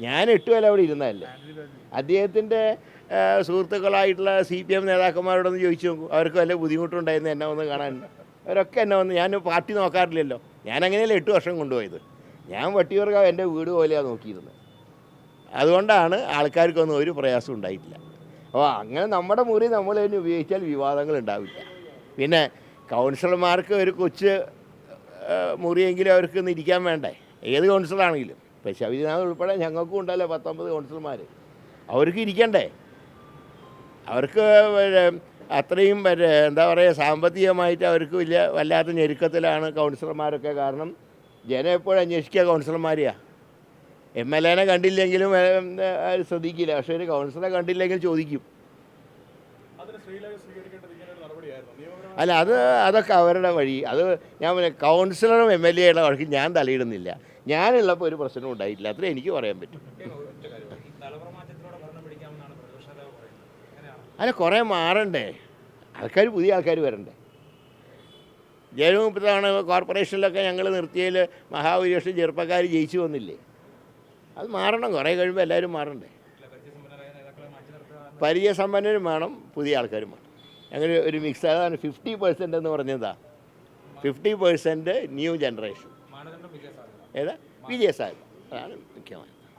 ഞാൻ എട്ട് അവിടെ ഇരുന്നതല്ലേ. അദ്ദേഹത്തിന്റെ സുഹൃത്തുക്കളായിട്ടുള്ള സി പി എം നേതാക്കന്മാരോടൊന്ന് ചോദിച്ചു നോക്കും. അവർക്ക് വല്ല ബുദ്ധിമുട്ടുണ്ടായിരുന്നു എന്നെ ഒന്ന് കാണാൻ. അവരൊക്കെ എന്നെ വന്ന് ഞാൻ പാർട്ടി നോക്കാറില്ലല്ലോ. ഞാൻ അങ്ങനെയല്ലേ എട്ട് വർഷം കൊണ്ടുപോയത്. ഞാൻ വട്ടിയൂർക്കാവ് എന്റെ വീട് പോലെയാണ് നോക്കിയിരുന്നത്. അതുകൊണ്ടാണ് ആൾക്കാർക്കൊന്നും ഒരു പ്രയാസം ഉണ്ടായിട്ടില്ല. അപ്പോൾ അങ്ങനെ നമ്മുടെ മുറി നമ്മൾ തന്നെ ഉപയോഗിച്ചാൽ വിവാദങ്ങൾ ഉണ്ടാവില്ല. പിന്നെ കൗൺസിലർമാർക്ക് ഒരു കൊച്ച് മുറിയെങ്കിലും അവർക്ക് ഇരിക്കാൻ വേണ്ടേ? ഏത് കൗൺസിലറാണെങ്കിലും. ഇപ്പോൾ ശബരിനാഥ് ഉൾപ്പെടെ ഞങ്ങൾക്കും ഉണ്ടല്ലോ പത്തൊമ്പത് കൗൺസിലർമാർ. അവർക്ക് ഇരിക്കണ്ടേ? അവർക്ക് അത്രയും എന്താ പറയുക സാമ്പത്തികമായിട്ട് അവർക്ക് വലിയ വല്ലാത്ത ഞെരുക്കത്തിലാണ് കൗൺസിലർമാരൊക്കെ. കാരണം ജനം എപ്പോഴും അന്വേഷിക്കുക കൗൺസിലർമാരെയാണ് എം എൽ എനെ കണ്ടില്ലെങ്കിലും ശ്രദ്ധിക്കില്ല. പക്ഷേ ഒരു കൗൺസിലറെ കണ്ടില്ലെങ്കിൽ ചോദിക്കും. അല്ല അത് അതൊക്കെ അവരുടെ വഴി. അത് ഞാൻ കൗൺസിലറും എം എൽ എയുടെ വഴിക്ക് ഞാൻ തലയിടുന്നില്ല. ഞാനുള്ളപ്പോൾ ഒരു പ്രശ്നവും ഉണ്ടായിട്ടില്ല. അത്രേ എനിക്ക് പറയാൻ പറ്റും. അല്ല കുറേ മാറണ്ടേ. ആൾക്കാർ പുതിയ ആൾക്കാർ വരണ്ടേ. ജനമുപ്പത്താണ് കോർപ്പറേഷനിലൊക്കെ ഞങ്ങൾ നിർത്തിയതിൽ മഹാഭൂരിപക്ഷം ചെറുപ്പക്കാർ ജയിച്ചു വന്നില്ലേ. അത് മാറണം. കുറേ കഴിയുമ്പോൾ എല്ലാവരും മാറണ്ടേ. പരിചയസമ്പന്നരും വേണം പുതിയ ആൾക്കാരും വേണം. ഞങ്ങൾ ഒരു മിക്സ് അതാണ് ഫിഫ്റ്റി പെർസെന്റ് എന്ന് പറഞ്ഞതാ ഫിഫ്റ്റി പെർസെന്റ് ന്യൂ ജനറേഷൻ ഏതാ? വിജയസാധ്യത. അതാണ് മുഖ്യമായത്.